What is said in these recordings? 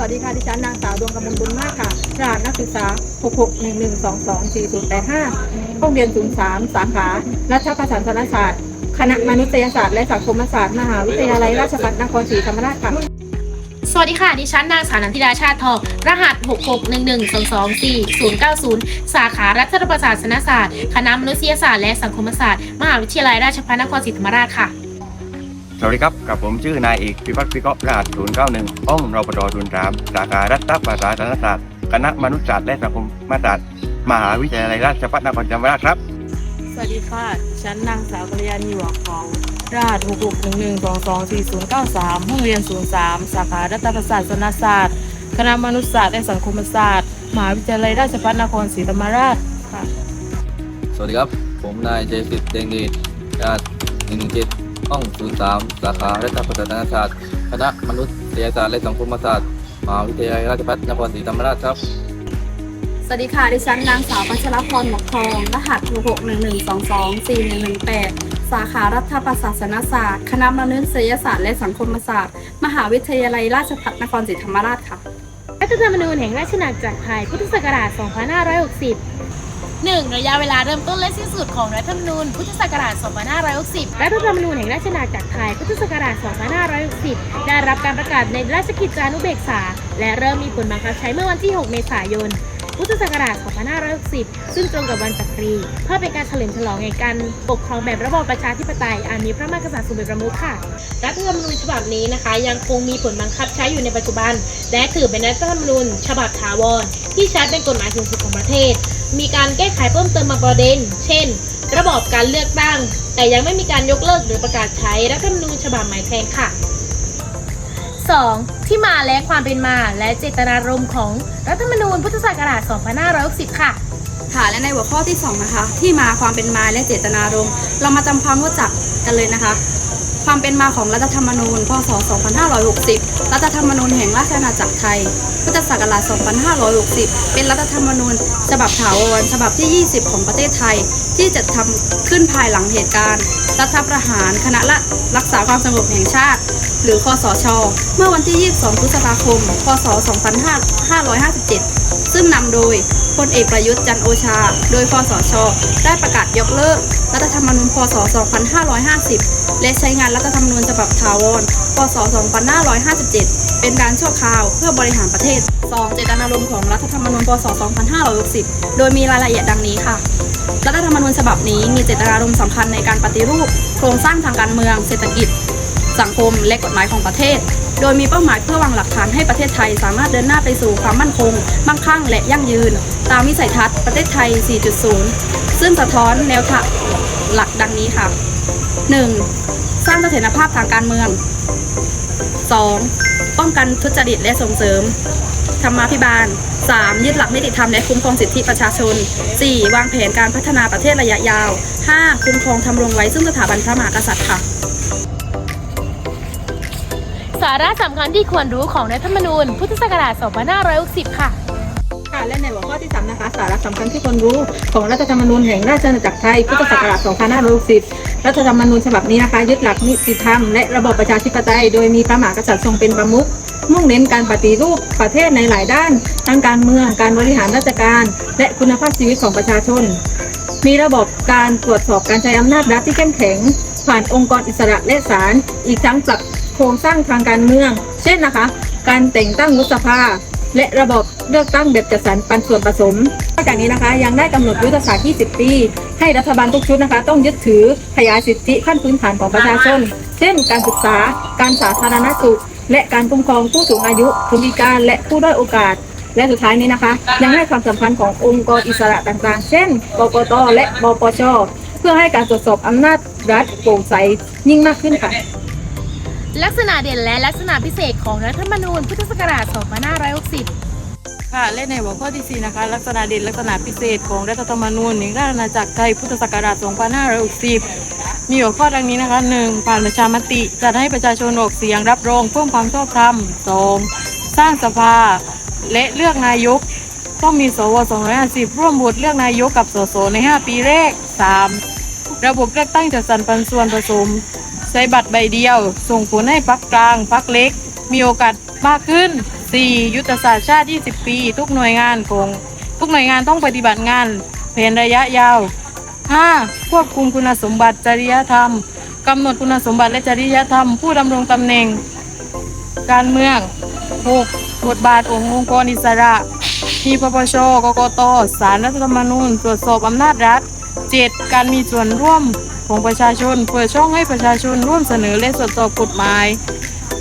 วัสดีค่ะดิฉันนางสาวดวงกมลบุญมากค่ะรหัสนักศึกษา 6611224085ห้องเรียน 03 สาขารัฐประศาสนศาสตร์ คณะมนุษยศาสตร์และสังคมศาสตร์ มหาวิทยาลัยราชภัฏนครศรีธรรมราชค่ะ สวัสดีค่ะ ดิฉันนางสาวนันทิดาชาติทอง รหัส 66112244090 สาขารัฐประศาสนศาสตร์ คณะมนุษยศาสตร์และสังคมศาสตร์ มหาวิทยาลัยราชภัฏนครศรีธรรมราชค่ะ สวัสดีครับ กับผมชื่อนายเอกพิพัฒน์พิเคราะห์รหัส091ห้องรปภ03สาขารัฐประศาสนศาสตร์ คณะมนุษยศาสตร์และสังคมศาสตร์ มหาวิทยาลัยราชภัฏนครศรีธรรมราชครับ สวัสดีค่ะ ฉันนางสาวกัลยาณีหวังของรหัส6611224093ห้องเรียน03สาขารัฐประศาสนศาสตร์ คณะมนุษยศาสตร์และสังคมศาสตร์ มหาวิทยาลัยราชภัฏนครศรีธรรมราชค่ะ สวัสดีครับ ผมนายเจสิทธิ์เดงดีรหัส117 ห้อง03สาขารัฐประศาสนศาสตร์คณะมนุษยศาสตร์และสังคมศาสตร์มหาวิทยาลัยราชภัฏนครศรีธรรมราชครับ สวัสดีค่ะ ดิฉันนางสาวพัชรพรหมวกทอง รหัส611224118 สาขารัฐประศาสนศาสตร์ คณะมนุษยศาสตร์และสังคมศาสตร์ มหาวิทยาลัยราชภัฏนครศรีธรรมราชค่ะ รัฐธรรมนูญแห่งราชอาณาจักรไทย พุทธศักราช 2560 1. ระยะเวลาเริ่มต้นและสิ้นสุดของรัฐธรรมนูญพุทธศักราช 2560 รัฐธรรมนูญแห่งราชอาณาจักรไทยพุทธศักราช 2560 ได้รับการประกาศในราชกิจจานุเบกษา และเริ่มมีผลบังคับใช้เมื่อวันที่ 6 เมษายน พุทธศักราช 2560 ซึ่งตรงกับวันจักรี เพื่อเป็นการเฉลิมฉลองแห่งการปกครองแบบระบอบประชาธิปไตย อันมีพระมหากษัตริย์ทรงเป็นประมุขค่ะ รัฐธรรมนูญฉบับนี้นะคะ ยังคงมีผลบังคับใช้อยู่ในปัจจุบัน และถือเป็นรัฐธรรมนูญฉบับถาวรที่ใช้เป็นกฎหมายสูงสุดของประเทศ มีการแก้ไขเพิ่มเติมบางประเด็น เช่น ระบอบการเลือกตั้ง แต่ยังไม่มีการยกเลิกหรือประกาศใช้รัฐธรรมนูญฉบับใหม่แทนค่ะ 2. ที่มาและความเป็นมาและเจตนารมณ์ของรัฐธรรมนูญพุทธศักราช 2560 ค่ะ ค่ะ และในหัวข้อที่ 2 นะคะ ที่มาความเป็นมาและเจตนารมณ์ เรามาจำความรู้จักกันเลยนะคะ ความเป็นมาของรัฐธรรมนูญ พศ 2560 รัฐธรรมนูญแห่งราชอาณาจักรไทย พุทธศักราช 2560 เป็นรัฐธรรมนูญ ฉบับถาวร ฉบับที่ 20 ของประเทศไทย ที่จะทำขึ้นภายหลังเหตุการณ์ รัฐประหารคณะละรักษาความสงบแห่งชาติ หรือคอสช เมื่อวันที่ 22 พฤษภาคม พศ 2557 ซึ่งนำโดยพลเอกประยุทธ์จันโอชา โดยคอสช ได้ประกาศยกเลิก รัฐธรรมนูญพศ 2550 และใช้งานรัฐธรรมนูญฉบับถาวร พศ 2557 เป็นการชั่วคราวเพื่อบริหารประเทศ 2. เจตนารมณ์ของรัฐธรรมนูญพศ 2560 โดยมีรายละเอียดดังนี้ค่ะรัฐธรรมนูญฉบับนี้มีเจตนารมณ์สำคัญในการปฏิรูป โครงสร้างทางการเมือง เศรษฐกิจ สังคมและกฎหมายของประเทศ โดยมีเป้าหมายเพื่อวางหลักฐานให้ประเทศไทย สามารถเดินหน้าไปสู่ความมั่นคงมั่งคั่งและยั่งยืน ตามวิสัยทัศน์ประเทศไทย 4.0 ซึ่งสะท้อนแนวทางหลักดังนี้ค่ะ 1. สร้างเสถียรภาพทางการเมือง 2. ป้องกันทุจริตและส่งเสริม ธรรมาภิบาล 3. ยึดหลักนิติธรรมและคุ้มครองสิทธิประชาชน 4. วางแผนการพัฒนาประเทศระยะยาว 5. คุ้มครองทำรงไว้ซึ่งสถาบันพระมหากษัตริย์ค่ะ สาระสำคัญที่ควรรู้ของรัฐธรรมนูญ พุทธศักราช 2560 ค่ะ ค่ะและในหัวข้อที่3นะคะสาระสำคัญที่คนรู้ของรัฐธรรมนูญแห่งราชอาณาจักรไทยพุทธศักราช 2560 รัฐธรรมนูญฉบับนี้นะคะ ยึดหลักนิติธรรมและระบอบประชาธิปไตยโดยมีพระมหากษัตริย์ทรงเป็นประมุขมุ่งเน้นการปฏิรูปประเทศในหลายด้านทั้งการเมืองการบริหารราชการ และคุณภาพชีวิตของประชาชน มีระบบการตรวจสอบการใช้อำนาจรัฐที่เข้มแข็ง ผ่านองค์กรอิสระและศาลอีกทั้งปรับ โครงสร้างทางการเมือง เช่นนะคะ การแต่งตั้งวุฒิสภา และระบบเลือกตั้งแบบจัดสรรปันส่วนผสมนอกจากนี้นะคะ ยังได้กำหนดยุทธศาสตร์ 20 ปี ให้รัฐบาลทุกชุดนะคะ ต้องยึดถือขยายสิทธิขั้นพื้นฐานของประชาชน เช่น การศึกษา การสาธารณสุข และการคุ้มครองผู้สูงอายุคนพิการและผู้ด้อยโอกาสและสุดท้ายนี้นะคะ ยังให้ความสำคัญขององค์กรอิสระต่างๆ เช่นกกตและบปชเพื่อให้การตรวจสอบอำนาจรัฐโปร่งใสยิ่งมากขึ้นค่ะ ลักษณะเด่นและลักษณะพิเศษของรัฐธรรมนูญพุทธศักราช 2560 ค่ะ และในหัวข้อที่ 4 นะคะ ลักษณะเด่นลักษณะพิเศษของรัฐธรรมนูญแห่งราชอาณาจักรไทยพุทธศักราช 2560 มีหัวข้อดังนี้นะคะ 1. ผ่านประชามติจัดให้ประชาชนออกเสียงรับรองเพิ่มความชอบธรรม 2. สร้างสภา และเลือกนายกต้องมีสว250ร่วมโหวตเลือกนายกกับสสใน 5 ปีแรก 3. ระบบเลือกตั้งจัดสรรปันส่วนผสม ใช้บัตรใบเดียว ส่งผลให้พักกลางพักเล็ก มีโอกาสมากขึ้น 4. ยุทธศาสตร์ชาติ 20 ปี ทุกหน่วยงานของทุกหน่วยงานต้องปฏิบัติงานแผนระยะยาว 5. ควบคุมคุณสมบัติจริยธรรมกำหนดคุณสมบัติและจริยธรรม ผู้ดำรงตำแหน่ง การเมือง 6. บทบาทองค์องค์กรอิสระมีปปชกกตสารรัฐธรรมนูญตรวจสอบอำนาจรัฐ 7. การมีส่วนร่วม ของประชาชน เปิดช่องให้ประชาชนร่วมเสนอและตรวจสอบกฎหมาย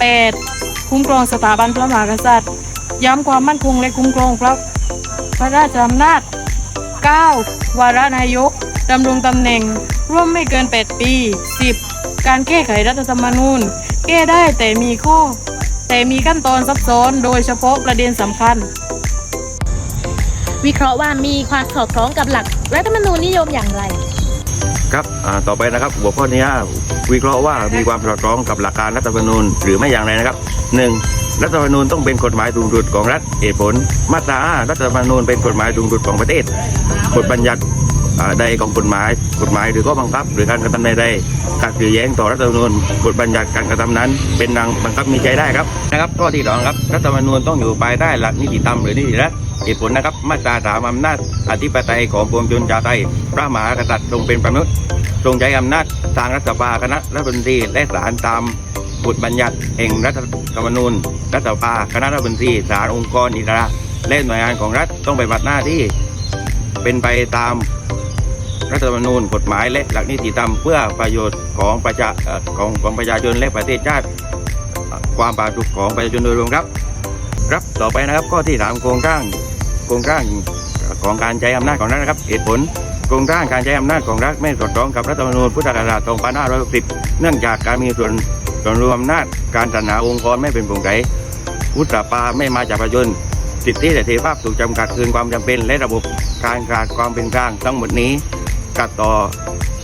8. คุ้มครองสถาบันพระมหากษัตริย์ ย้ำความมั่นคงและคุ้มครองพระพระราชอำนาจ 9. วาระนายกดำรงตำแหน่ง ร่วมไม่เกิน 8 ปี 10. การแก้ไขรัฐธรรมนูญ แก้ได้แต่มีข้อ แต่มีขั้นตอนซับซ้อนโดยเฉพาะประเด็นสำคัญ วิเคราะห์ว่ามีความสอดคล้องกับหลักรัฐธรรมนูญนิยมอย่างไร ครับต่อไปนะครับหัวข้อนี้วิเคราะห์ว่ามีความสอดคล้องกับหลักการรัฐธรรมนูญหรือไม่อย่างไรนะครับ 1. รัฐธรรมนูญต้องเป็นกฎหมายสูงสุดของรัฐเหตุผล มาตรา5รัฐธรรมนูญเป็นกฎหมายสูงสุดของประเทศบทบัญญัติ ใดของกฎหมายกฎหมายหรือข้อบังคับ หรือการกระทำใดๆขัดหรือแย้งต่อรัฐธรรมนูญบทบัญญัติการกระทำนั้น เป็นนางบังคับมีใจได้ครับนะครับข้อที่สองครับรัฐธรรมนูญต้องอยู่ภายใต้หลักนิติธรรมหรือนิติรัฐเหตุผลนะครับมาตราสามอำนาจอธิปไตยของปวงชนชาวไทยพระมหากษัตริย์ทรงเป็นประมุขทรงใช้อำนาจทางรัฐสภาคณะรัฐมนตรีและศาลตามบทบัญญัติแห่งรัฐธรรมนูญ รัฐสภาคณะรัฐมนตรีศาลองค์กรอิสระและหน่วยงานของรัฐต้องไปฏิบัติหน้าที่ เป็นไปตาม รัฐธรรมนูญกฎหมายและหลักนิติธรรมเพื่อประโยชน์ของประชาของของประชาชนและประเทศชาติ ความปราสุขของประชาชนโดยรวมครับ ครับต่อไปนะครับข้อที่สามโครงสร้างโครงสร้างของการใช้อำนาจของรัฐนะครับเหตุผลโครงสร้างการใช้อำนาจของรัฐไม่สอดคล้องกับรัฐธรรมนูญพุทธศักราช2560 เนื่องจากการมีส่วนส่วนรวมอำนาจการสรรหาองค์กรไม่เป็นโปร่งใสวุฒิสภาไม่มาจากประชาชนสิทธิและเสรีภาพถูกจำกัดเกินความจำเป็นและระบบการขาดความเป็นกลางทั้งหมดนี้ ขัดต่อ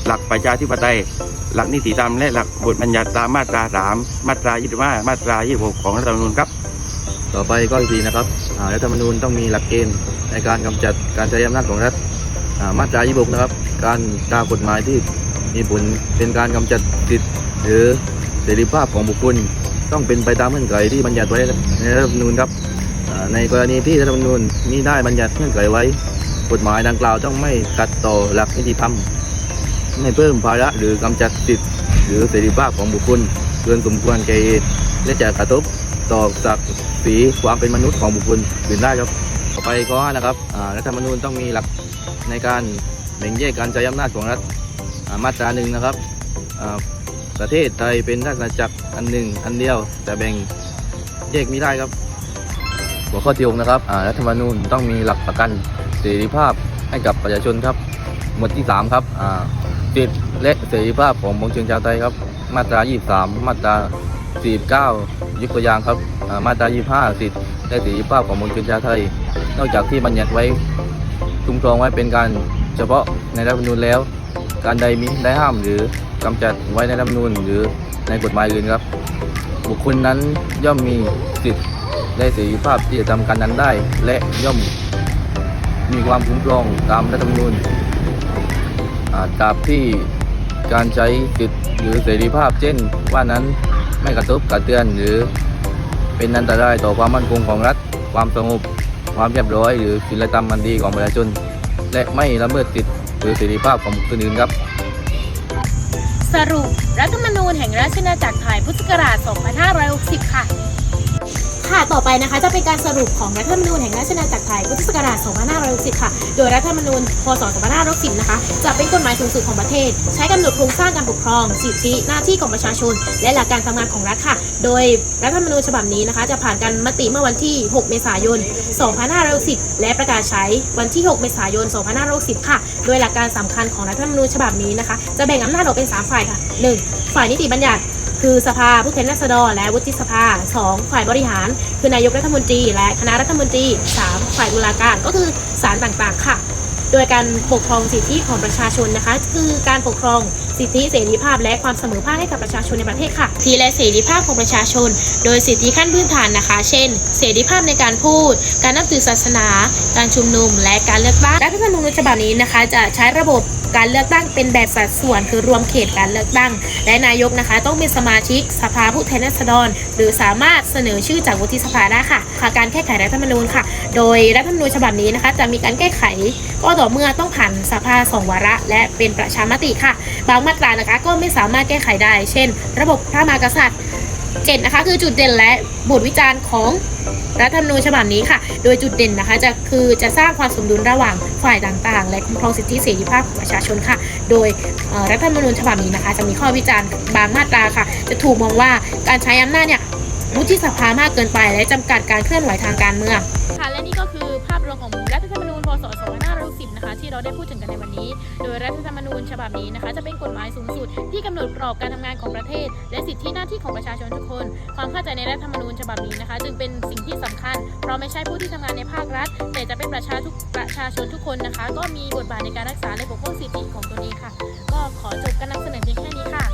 หลักประชาธิปไตย หลักนิติธรรมและหลักบทบัญญัติตามมาตรา 3 มาตรา 25 มาตรา 26 ของรัฐธรรมนูญครับ ต่อไปก็อีกทีนะครับรัฐธรรมนูญต้องมีหลักเกณฑ์ในการกำจัดการใช้อำนาจของรัฐมาตรา 26 นะครับ การตามกฎหมายที่มีผลเป็นการกำจัดสิทธิหรือเสรีภาพของบุคคลต้องเป็นไปตามเงื่อนไขที่บัญญัติไว้ในรัฐธรรมนูญครับในกรณีที่รัฐธรรมนูญมิได้บัญญัติเงื่อนไขไว้ กฎหมายดังกล่าวต้องไม่ขัดต่อหลักนิติธรรม ไม่เพิ่มภาระหรือกำจัดสิทธิหรือเสรีภาพของบุคคลเกินสมควรแก่เหตุและจะกระทบต่อศักดิ์ศรีความเป็นมนุษย์ของบุคคลอื่นได้ครับ ต่อไปข้อห้านะครับรัฐธรรมนูญต้องมีหลักในการแบ่งแยกการใช้อำนาจของรัฐมาตราหนึ่งนะครับประเทศไทยเป็นราชอาณาจักรอันหนึ่งอันเดียวแต่แบ่งแยกไม่ได้ครับ หัวข้อที่หกนะครับรัฐธรรมนูญต้องมีหลักประกัน เสรีภาพให้กับประชาชนครับ หมวดที่สามครับสิทธิและเสรีภาพของปวงชนชาวไทยครับ มาตรา 23 มาตรา 49ยกตัวอย่างครับ มาตรา 25 สิทธิและเสรีภาพของมวลชนชาวไทย นอกจากที่บัญญัติไว้คุ้มครองไว้เป็นการเฉพาะในรัฐธรรมนูญแล้ว การใดมิได้ห้ามหรือกำจัดไว้ในรัฐธรรมนูญหรือในกฎหมายอื่นครับ บุคคลนั้นย่อมมีสิทธิและเสรีภาพที่จะทำการนั้นได้ และย่อม มีความคุ้มครองตามรัฐธรรมนูญตราบที่การใช้สิทธิหรือเสรีภาพ เช่น ว่านั้นไม่กระทบกระเทือนหรือเป็นอันตรายต่อความมั่นคงของรัฐ ความสงบ ความเรียบร้อย หรือศีลธรรมอันดีของประชาชน และไม่ละเมิดสิทธิหรือเสรีภาพของคคลอื่นครับ สรุป รัฐธรรมนูญแห่งราชอาณาจักรไทยพุทธศักราช 2560 ค่ะ ค่ะต่อไปนะคะจะเป็นการสรุปของรัฐธรรมนูญแห่งราชอาณาจักรไทยพุทธศักราช 2560 ค่ะ โดยรัฐธรรมนูญ พศ 2560 นะคะ จะเป็นกฎหมายสูงสุดของประเทศ ใช้กำหนดโครงสร้างการปกครอง สิทธิ หน้าที่ของประชาชน และหลักการทำงานของรัฐค่ะ โดยรัฐธรรมนูญฉบับนี้นะคะ จะผ่านการมติเมื่อวันที่ 6 เมษายน 2560 และประกาศใช้วันที่ 6 เมษายน 2560 ค่ะ โดยหลักการสำคัญของรัฐธรรมนูญฉบับนี้นะคะ จะแบ่งอำนาจออกเป็น 3 ฝ่ายค่ะ 1. ฝ่ายนิติบัญญัติ คือสภาผู้แทนราษฎรและวุฒิสภา 2. ฝ่ายบริหาร คือนายกรัฐมนตรี และคณะรัฐมนตรี 3. ฝ่ายตุลาการก็คือศาลต่างๆ ค่ะ โดยการปกครองสิทธิของประชาชนนะคะ คือการปกครองสิทธิเสรีภาพและความเสมอภาคให้กับประชาชนในประเทศค่ะทีและเสรีภาพของประชาชน โดยสิทธิขั้นพื้นฐานนะคะ เช่น เสรีภาพในการพูด การนับถือศาสนา การชุมนุม และการเลือกตั้งรัฐธรรมนูญฉบับนี้นะคะ จะใช้ระบบ การเลือกตั้งเป็นแบบสัดส่วน คือรวมเขตการเลือกตั้ง และนายกนะคะ ต้องเป็นสมาชิกสภาผู้แทนราษฎร หรือสามารถเสนอชื่อจากวุฒิสภาได้ค่ะค่ะการแก้ไขรัฐธรรมนูญค่ะ โดยรัฐธรรมนูญฉบับนี้นะคะ จะมีการแก้ไขก็ต่อเมื่อต้องผ่านสภาสองวาระ และเป็นประชามติค่ะ บางมาตรานะคะก็ไม่สามารถแก้ไขได้ เช่น ระบบพระมหากษัตริย์ เจ็ดนะคะคือจุดเด่นและบทวิจารณ์ของรัฐธรรมนูญฉบับนี้ค่ะ โดยจุดเด่นนะคะจะคือจะสร้างความสมดุลระหว่างฝ่ายต่างๆ และคุ้มครองสิทธิเสรีภาพของประชาชนค่ะ โดยรัฐธรรมนูญฉบับนี้นะคะ จะมีข้อวิจารณ์บางมาตราค่ะ จะถูกมองว่าการใช้อำนาจเนี่ยวุฒิสภามากเกินไป และจำกัดการเคลื่อนไหวทางการเมืองค่ะและนี่ก็คือภาพรวมของรัฐธรรมนูญพศ ที่เราได้พูดถึงกันในวันนี้ โดยรัฐธรรมนูญฉบับนี้นะคะ จะเป็นกฎหมายสูงสุด ที่กำหนดกรอบการทำงานของประเทศ และสิทธิหน้าที่ของประชาชนทุกคน ความเข้าใจในรัฐธรรมนูญฉบับนี้นะคะ จึงเป็นสิ่งที่สำคัญ เพราะไม่ใช่ผู้ที่ทำงานในภาครัฐ แต่จะเป็นประชาทุกประชาชนทุกคนนะคะ ก็มีบทบาทในการรักษาและปกป้องสิทธิของตนเองค่ะ ก็ขอจบการนำเสนอเพียงแค่นี้ค่ะ